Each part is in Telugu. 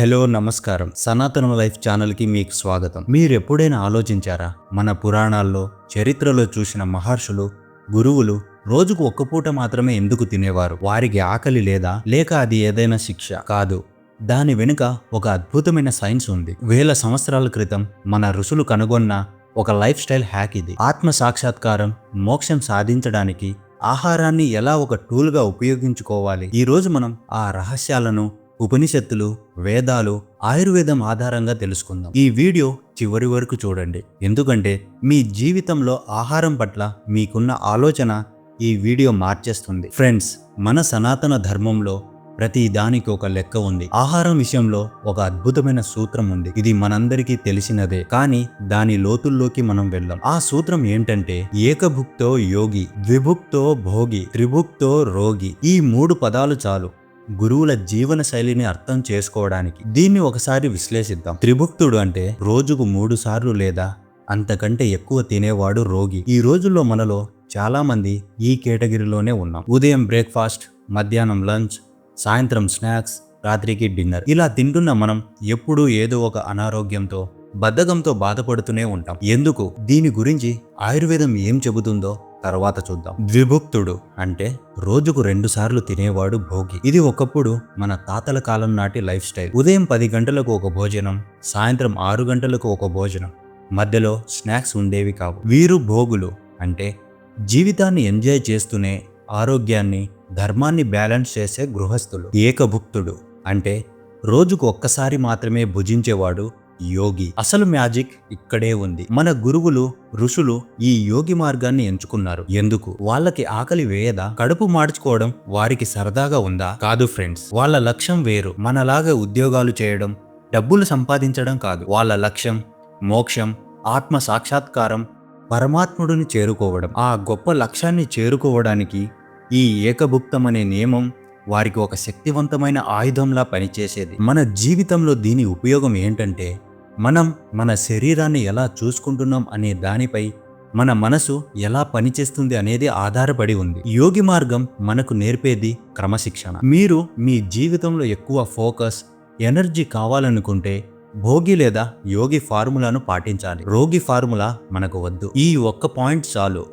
హలో నమస్కారం. సనాతన లైఫ్ ఛానల్కి మీకు స్వాగతం. మీరు ఎప్పుడైనా ఆలోచించారా? మన పురాణాల్లో చరిత్రలో చూసిన మహర్షులు గురువులు రోజుకు ఒక్క పూట మాత్రమే ఎందుకు తినేవారు? వారికి ఆకలి లేదా? లేక అది ఏదైనా శిక్ష? కాదు. దాని వెనుక ఒక అద్భుతమైన సైన్స్ ఉంది. వేల సంవత్సరాల క్రితం మన ఋషులు కనుగొన్న ఒక లైఫ్ స్టైల్ హ్యాక్ ఇది. ఆత్మ సాక్షాత్కారం మోక్షం సాధించడానికి ఆహారాన్ని ఎలా ఒక టూల్గా ఉపయోగించుకోవాలి? ఈరోజు మనం ఆ రహస్యాలను ఉపనిషత్తులు వేదాలు ఆయుర్వేదం ఆధారంగా తెలుసుకుందాం. ఈ వీడియో చివరి వరకు చూడండి. ఎందుకంటే మీ జీవితంలో ఆహారం పట్ల మీకున్న ఆలోచన ఈ వీడియో మార్చేస్తుంది. ఫ్రెండ్స్ మన సనాతన ధర్మంలో ప్రతి దానికి ఒక లెక్క ఉంది. ఆహారం విషయంలో ఒక అద్భుతమైన సూత్రం ఉంది. ఇది మనందరికీ తెలిసినదే. కానీ దాని లోతుల్లోకి మనం వెళ్ళాం. ఆ సూత్రం ఏంటంటే ఏకభుక్తో యోగి ద్విభుక్తో భోగి త్రిభుక్తో రోగి ఈ మూడు పదాలు చాలు. గురువుల జీవన శైలిని అర్థం చేసుకోవడానికి దీన్ని ఒకసారి విశ్లేషిద్దాం. త్రిభుక్తుడు అంటే రోజుకు మూడు సార్లు లేదా అంతకంటే ఎక్కువ తినేవాడు రోగి. ఈ రోజుల్లో మనలో చాలా మంది ఈ కేటగిరీలోనే ఉన్నాం. ఉదయం బ్రేక్ఫాస్ట్ మధ్యాహ్నం లంచ్ సాయంత్రం స్నాక్స్ రాత్రికి డిన్నర్. ఇలా తింటున్న మనం ఎప్పుడూ ఏదో ఒక అనారోగ్యంతో బద్ధకంతో బాధపడుతూనే ఉంటాం. ఎందుకు? దీని గురించి ఆయుర్వేదం ఏం చెబుతుందో తర్వాత చూద్దాం. ద్విభుక్తుడు అంటే రోజుకు రెండు సార్లు తినేవాడు భోగి. ఇది ఒకప్పుడు మన తాతల కాలం నాటి లైఫ్ స్టైల్. ఉదయం పది గంటలకు ఒక భోజనం సాయంత్రం ఆరు గంటలకు ఒక భోజనం. మధ్యలో స్నాక్స్ ఉండేవి కావు. వీరు భోగులు అంటే జీవితాన్ని ఎంజాయ్ చేస్తూనే ఆరోగ్యాన్ని ధర్మాన్ని బ్యాలెన్స్ చేసే గృహస్థులు. ఏకభుక్తుడు అంటే రోజుకు ఒక్కసారి మాత్రమే భుజించేవాడు యోగి. అసలు మ్యాజిక్ ఇక్కడే ఉంది. మన గురువులు ఋషులు ఈ యోగి మార్గాన్ని ఎంచుకున్నారు. ఎందుకు? వాళ్ళకి ఆకలి వేయదా? కడుపు మార్చుకోవడం వారికి సరదాగా ఉందా? కాదు ఫ్రెండ్స్. వాళ్ళ లక్ష్యం వేరు. మనలాగా ఉద్యోగాలు చేయడం డబ్బులు సంపాదించడం కాదు. వాళ్ళ లక్ష్యం మోక్షం ఆత్మ సాక్షాత్కారం పరమాత్ముడిని చేరుకోవడం. ఆ గొప్ప లక్ష్యాన్ని చేరుకోవడానికి ఈ ఏకభుక్తం అనే నియమం వారికి ఒక శక్తివంతమైన ఆయుధంలా పనిచేసేది. మన జీవితంలో దీని ఉపయోగం ఏంటంటే మనం మన శరీరాన్ని ఎలా చూసుకుంటున్నాం అనే దానిపై మన మనసు ఎలా పనిచేస్తుంది అనేది ఆధారపడి ఉంది. యోగి మార్గం మనకు నేర్పేది క్రమశిక్షణ. మీరు మీ జీవితంలో ఎక్కువ ఫోకస్ ఎనర్జీ కావాలనుకుంటే భోగి లేదా యోగి ఫార్ములాను పాటించాలి. రోగి ఫార్ములా మనకు వద్దు. ఈ ఒక్క పాయింట్ చాలు.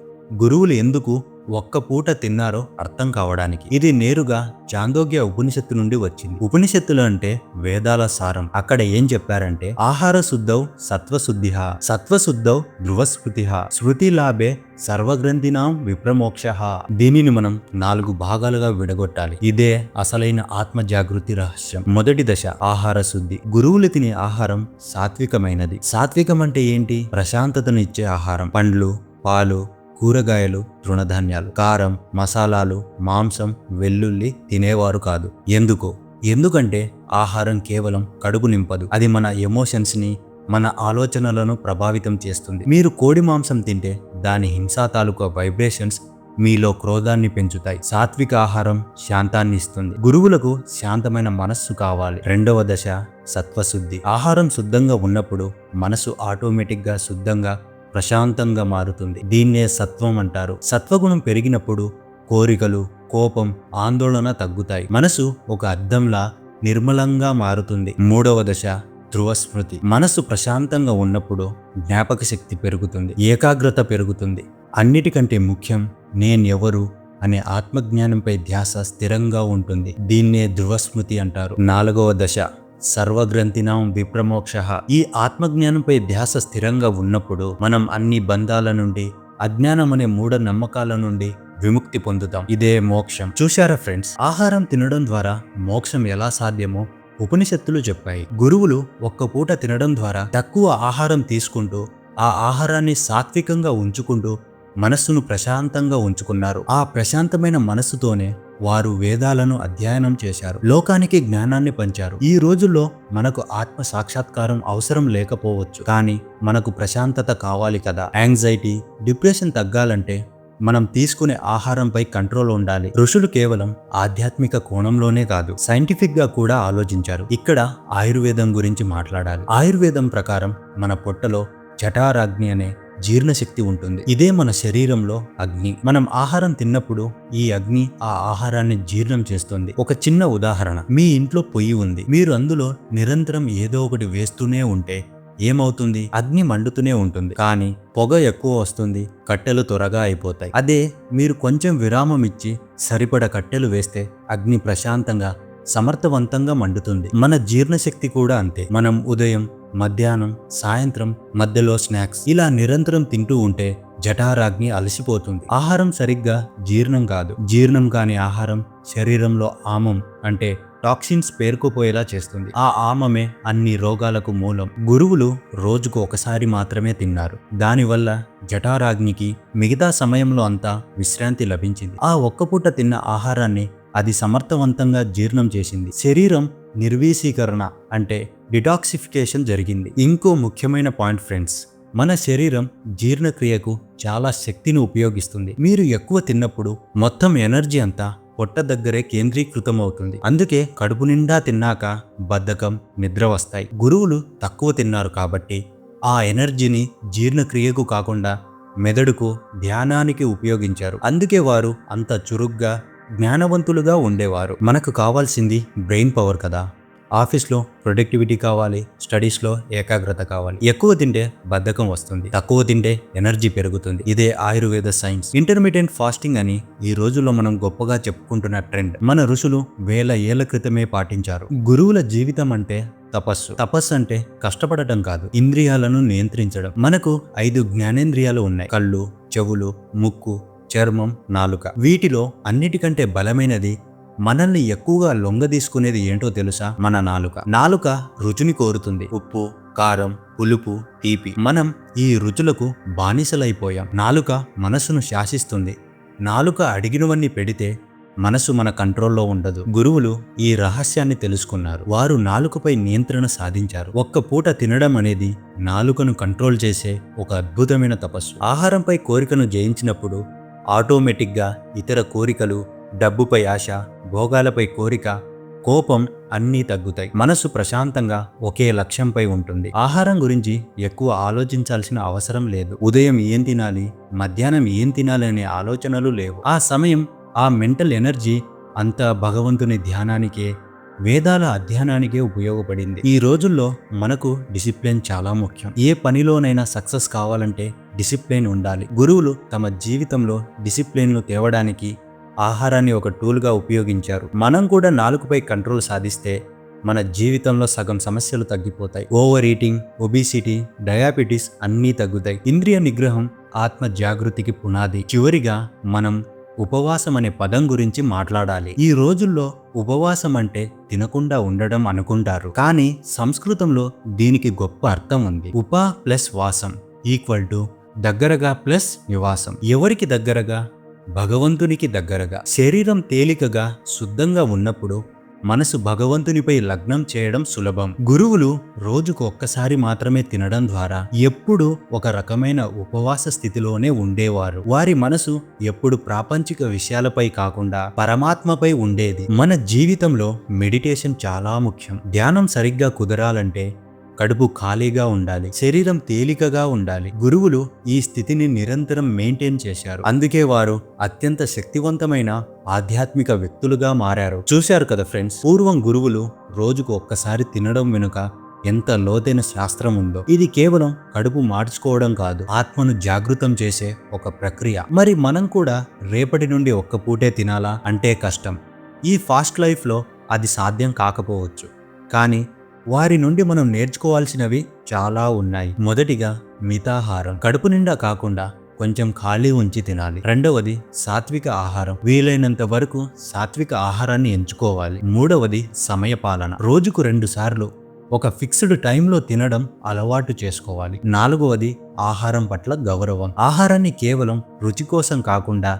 గురువులు ఎందుకు ఒక్క పూట తిన్నారో అర్థం కావడానికి. ఇది నేరుగా చాందోగ్య ఉపనిషత్తు నుండి వచ్చింది. ఉపనిషత్తులు అంటే వేదాల సారం. అక్కడ ఏం చెప్పారంటే ఆహార శుద్ధౌ సత్వశుద్ధి సత్వశుద్ధౌ ధ్రువస్మృతి శృతి లాభే సర్వగ్రంథినాం విప్రమోక్ష. దీనిని మనం నాలుగు భాగాలుగా విడగొట్టాలి. ఇదే అసలైన ఆత్మ జాగృతి రహస్యం. మొదటి దశ ఆహార శుద్ధి. గురువులు తినే ఆహారం సాత్వికమైనది. సాత్వికం అంటే ఏంటి? ప్రశాంతతనిచ్చే ఆహారం. పండ్లు పాలు కూరగాయలు తృణధాన్యాలు కారం మసాలాలు మాంసం వెల్లుల్లి తినేవారు కాదు. ఎందుకు? ఎందుకంటే ఆహారం కేవలం కడుపు నింపదు. అది మన ఎమోషన్స్ని మన ఆలోచనలను ప్రభావితం చేస్తుంది. మీరు కోడి మాంసం తింటే దాని హింసా తాలూకా వైబ్రేషన్స్ మీలో క్రోధాన్ని పెంచుతాయి. సాత్విక ఆహారం శాంతాన్ని ఇస్తుంది. గురువులకు శాంతమైన మనస్సు కావాలి. రెండవ దశ సత్వశుద్ధి. ఆహారం శుద్ధంగా ఉన్నప్పుడు మనసు ఆటోమేటిక్గా శుద్ధంగా ప్రశాంతంగా మారుతుంది. దీన్నే సత్వం అంటారు. సత్వగుణం పెరిగినప్పుడు కోరికలు కోపం ఆందోళన తగ్గుతాయి. మనసు ఒక అద్దంలా నిర్మలంగా మారుతుంది. మూడవ దశ ధ్రువస్మృతి. మనసు ప్రశాంతంగా ఉన్నప్పుడు జ్ఞాపక శక్తి పెరుగుతుంది. ఏకాగ్రత పెరుగుతుంది. అన్నిటికంటే ముఖ్యం నేను ఎవరు అనే ఆత్మజ్ఞానంపై ధ్యాస స్థిరంగా ఉంటుంది. దీన్నే ధ్రువస్మృతి అంటారు. నాలుగవ దశ సర్వగ్రంథినాం విప్రమోక్ష. ఈ ఆత్మజ్ఞానంపై ధ్యాస స్థిరంగా ఉన్నప్పుడు మనం అన్ని బంధాల నుండి అజ్ఞానం అనే మూఢ నమ్మకాల నుండి విముక్తి పొందుతాం. ఇదే మోక్షం. చూశారా ఫ్రెండ్స్? ఆహారం తినడం ద్వారా మోక్షం ఎలా సాధ్యమో ఉపనిషత్తులు చెప్పాయి. గురువులు ఒక్క పూట తినడం ద్వారా తక్కువ ఆహారం తీసుకుంటూ ఆ ఆహారాన్ని సాత్వికంగా ఉంచుకుంటూ మనస్సును ప్రశాంతంగా ఉంచుకున్నారు. ఆ ప్రశాంతమైన మనస్సుతోనే వారు వేదాలను అధ్యయనం చేశారు. లోకానికి జ్ఞానాన్ని పంచారు. ఈ రోజుల్లో మనకు ఆత్మ సాక్షాత్కారం అవసరం లేకపోవచ్చు. కానీ మనకు ప్రశాంతత కావాలి కదా. యాంగ్జైటీ డిప్రెషన్ తగ్గాలంటే మనం తీసుకునే ఆహారంపై కంట్రోల్ ఉండాలి. ఋషులు కేవలం ఆధ్యాత్మిక కోణంలోనే కాదు సైంటిఫిక్గా కూడా ఆలోచించారు. ఇక్కడ ఆయుర్వేదం గురించి మాట్లాడాలి. ఆయుర్వేదం ప్రకారం మన పొట్టలో జఠారాగ్ని అనే జీర్ణశక్తి ఉంటుంది. ఇదే మన శరీరంలో అగ్ని. మనం ఆహారం తిన్నప్పుడు ఈ అగ్ని ఆ ఆహారాన్ని జీర్ణం చేస్తుంది. ఒక చిన్న ఉదాహరణ. మీ ఇంట్లో పొయ్యి ఉంది. మీరు అందులో నిరంతరం ఏదో ఒకటి వేస్తూనే ఉంటే ఏమవుతుంది? అగ్ని మండుతూనే ఉంటుంది. కానీ పొగ ఎక్కువ వస్తుంది. కట్టెలు త్వరగా అయిపోతాయి. అదే మీరు కొంచెం విరామం ఇచ్చి సరిపడ కట్టెలు వేస్తే అగ్ని ప్రశాంతంగా సమర్థవంతంగా మండుతుంది. మన జీర్ణశక్తి కూడా అంతే. మనం ఉదయం మధ్యాహ్నం సాయంత్రం మధ్యలో స్నాక్స్. ఇలా నిరంతరం తింటూ ఉంటే జఠారాగ్ని అలసిపోతుంది. ఆహారం సరిగ్గా జీర్ణం కాదు. జీర్ణం కాని ఆహారం శరీరంలో ఆమం అంటే టాక్సిన్స్ పేరుకుపోయేలా చేస్తుంది. ఆ ఆమమే అన్ని రోగాలకు మూలం. గురువులు రోజుకు ఒకసారి మాత్రమే తిన్నారు. దానివల్ల జఠారాగ్నికి మిగతా సమయంలో అంతా విశ్రాంతి లభించింది. ఆ ఒక్క పూట తిన్న ఆహారాన్ని అది సమర్థవంతంగా జీర్ణం చేసింది. శరీరం నిర్వీసీకరణ అంటే డిటాక్సిఫికేషన్ జరిగింది. ఇంకో ముఖ్యమైన పాయింట్ ఫ్రెండ్స్ మన శరీరం జీర్ణక్రియకు చాలా శక్తిని ఉపయోగిస్తుంది. మీరు ఎక్కువ తిన్నప్పుడు మొత్తం ఎనర్జీ అంతా పొట్ట దగ్గరే కేంద్రీకృతం అవుతుంది అందుకే కడుపు నిండా తిన్నాక బద్ధకం నిద్ర వస్తాయి. గురువులు తక్కువ తిన్నారు కాబట్టి ఆ ఎనర్జీని జీర్ణక్రియకు కాకుండా మెదడుకు ధ్యానానికి ఉపయోగించారు. అందుకే వారు అంత చురుగ్గా జ్ఞానవంతులుగా ఉండేవారు. మనకు కావాల్సింది బ్రెయిన్ పవర్ కదా. ఆఫీస్లో ప్రొడక్టివిటీ కావాలి స్టడీస్లో ఏకాగ్రత కావాలి. ఎక్కువ తింటే బద్ధకం వస్తుంది తక్కువ తింటే ఎనర్జీ పెరుగుతుంది. ఇదే ఆయుర్వేద సైన్స్. ఇంటర్మీడియట్ ఫాస్టింగ్ అని ఈ రోజుల్లో మనం గొప్పగా చెప్పుకుంటున్న ట్రెండ్. మన ఋషులు వేల ఏళ్ళ క్రితమే పాటించారు. గురువుల జీవితం అంటే తపస్సు. తపస్సు అంటే కష్టపడటం కాదు ఇంద్రియాలను నియంత్రించడం. మనకు ఐదు జ్ఞానేంద్రియాలు ఉన్నాయి. కళ్ళు చెవులు ముక్కు చర్మం నాలుక. వీటిలో అన్నిటికంటే బలమైనది మనల్ని ఎక్కువగా లొంగదీసుకునేది ఏంటో తెలుసా? మన నాలుక. నాలుక రుచిని కోరుతుంది. ఉప్పు కారం పులుపు తీపి. మనం ఈ రుచులకు బానిసలైపోయాం. నాలుక మనసును శాసిస్తుంది. నాలుక అడిగినవన్నీ పెడితే మనసు మన కంట్రోల్లో ఉండదు. గురువులు ఈ రహస్యాన్ని తెలుసుకున్నారు. వారు నాలుకపై నియంత్రణ సాధించారు. ఒక్క పూట తినడం అనేది నాలుకను కంట్రోల్ చేసే ఒక అద్భుతమైన తపస్సు. ఆహారంపై కోరికను జయించినప్పుడు ఆటోమేటిక్గా ఇతర కోరికలు డబ్బుపై ఆశ భోగాలపై కోరిక కోపం అన్నీ తగ్గుతాయి. మనసు ప్రశాంతంగా ఒకే లక్ష్యంపై ఉంటుంది. ఆహారం గురించి ఎక్కువ ఆలోచించాల్సిన అవసరం లేదు. ఉదయం ఏం తినాలి మధ్యాహ్నం ఏం తినాలి అనే ఆలోచనలు లేవు. ఆ సమయం ఆ మెంటల్ ఎనర్జీ అంతా భగవంతుని ధ్యానానికే వేదాల అధ్యయనానికే ఉపయోగపడింది. ఈ రోజుల్లో మనకు డిసిప్లిన్ చాలా ముఖ్యం. ఏ పనిలోనైనా సక్సెస్ కావాలంటే డిసిప్లిన్ ఉండాలి. గురువులు తమ జీవితంలో డిసిప్లిన్లు తేవడానికి ఆహారాన్ని ఒక టూల్గా ఉపయోగించారు. మనం కూడా నాలుగుపై కంట్రోల్ సాధిస్తే మన జీవితంలో సగం సమస్యలు తగ్గిపోతాయి. ఓవర్ ఈటింగ్ ఒబిసిటీ డయాబెటీస్ అన్నీ తగ్గుతాయి. ఇంద్రియ నిగ్రహం ఆత్మ జాగృతికి పునాది. చివరిగా మనం ఉపవాసం అనే పదం గురించి మాట్లాడాలి. ఈ రోజుల్లో ఉపవాసం అంటే తినకుండా ఉండడం అనుకుంటారు. కానీ సంస్కృతంలో దీనికి గొప్ప అర్థం ఉంది. ఉప ప్లస్ వాసం ఈక్వల్ టు దగ్గరగా ప్లస్ నివాసం. ఎవరికి దగ్గరగా? భగవంతునికి దగ్గరగా. శరీరం తేలికగా శుద్ధంగా ఉన్నప్పుడు మనసు భగవంతునిపై లగ్నం చేయడం సులభం. గురువులు రోజుకు ఒక్కసారి మాత్రమే తినడం ద్వారా ఎప్పుడు ఒక రకమైన ఉపవాస స్థితిలోనే ఉండేవారు. వారి మనసు ఎప్పుడు ప్రాపంచిక విషయాలపై కాకుండా పరమాత్మపై ఉండేది. మన జీవితంలో మెడిటేషన్ చాలా ముఖ్యం. ధ్యానం సరిగ్గా కుదరాలంటే కడుపు ఖాళీగా ఉండాలి శరీరం తేలికగా ఉండాలి. గురువులు ఈ స్థితిని నిరంతరం మెయింటైన్ చేశారు. అందుకే వారు అత్యంత శక్తివంతమైన ఆధ్యాత్మిక వ్యక్తులుగా మారారు. చూశారు కదా ఫ్రెండ్స్ పూర్వం గురువులు రోజుకు ఒక్కసారి తినడం వెనుక ఎంత లోతైన శాస్త్రం ఉందో. ఇది కేవలం కడుపు మార్చుకోవడం కాదు ఆత్మను జాగృతం చేసే ఒక ప్రక్రియ. మరి మనం కూడా రేపటి నుండి ఒక్క పూటే తినాలా? అంటే కష్టం. ఈ ఫాస్ట్ లైఫ్లో అది సాధ్యం కాకపోవచ్చు. కానీ వారి నుండి మనం నేర్చుకోవాల్సినవి చాలా ఉన్నాయి. మొదటిగా మితాహారం. కడుపు నిండా కాకుండా కొంచెం ఖాళీ ఉంచి తినాలి. రెండవది సాత్విక ఆహారం. వీలైనంత వరకు సాత్విక ఆహారాన్ని ఎంచుకోవాలి. మూడవది సమయపాలన. రోజుకు రెండు సార్లు ఒక ఫిక్స్డ్ టైంలో తినడం అలవాటు చేసుకోవాలి. నాలుగవది ఆహారం పట్ల గౌరవం. ఆహారాన్ని కేవలం రుచి కోసం కాకుండా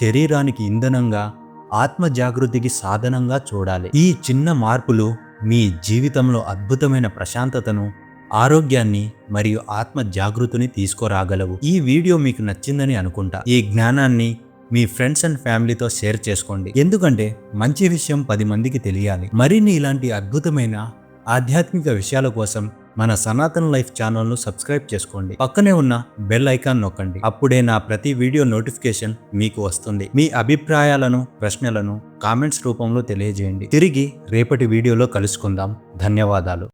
శరీరానికి ఇంధనంగా ఆత్మ జాగృతికి సాధనంగా చూడాలి. ఈ చిన్న మార్పులు మీ జీవితంలో అద్భుతమైన ప్రశాంతతను ఆరోగ్యాన్ని మరియు ఆత్మ జాగృతిని తీసుకురాగలవు. ఈ వీడియో మీకు నచ్చిందని అనుకుంటా. ఈ జ్ఞానాన్ని మీ ఫ్రెండ్స్ అండ్ ఫ్యామిలీతో షేర్ చేసుకోండి. ఎందుకంటే మంచి విషయం పది మందికి తెలియాలి. మరిన్ని ఇలాంటి అద్భుతమైన ఆధ్యాత్మిక విషయాల కోసం మన సనాతన లైఫ్ ఛానల్ను సబ్స్క్రైబ్ చేసుకోండి. పక్కనే ఉన్న బెల్ ఐకాన్ నొక్కండి. అప్పుడే నా ప్రతి వీడియో నోటిఫికేషన్ మీకు వస్తుంది. మీ అభిప్రాయాలను ప్రశ్నలను కామెంట్స్ రూపంలో తెలియజేయండి. తిరిగి రేపటి వీడియోలో కలుసుకుందాం. ధన్యవాదాలు.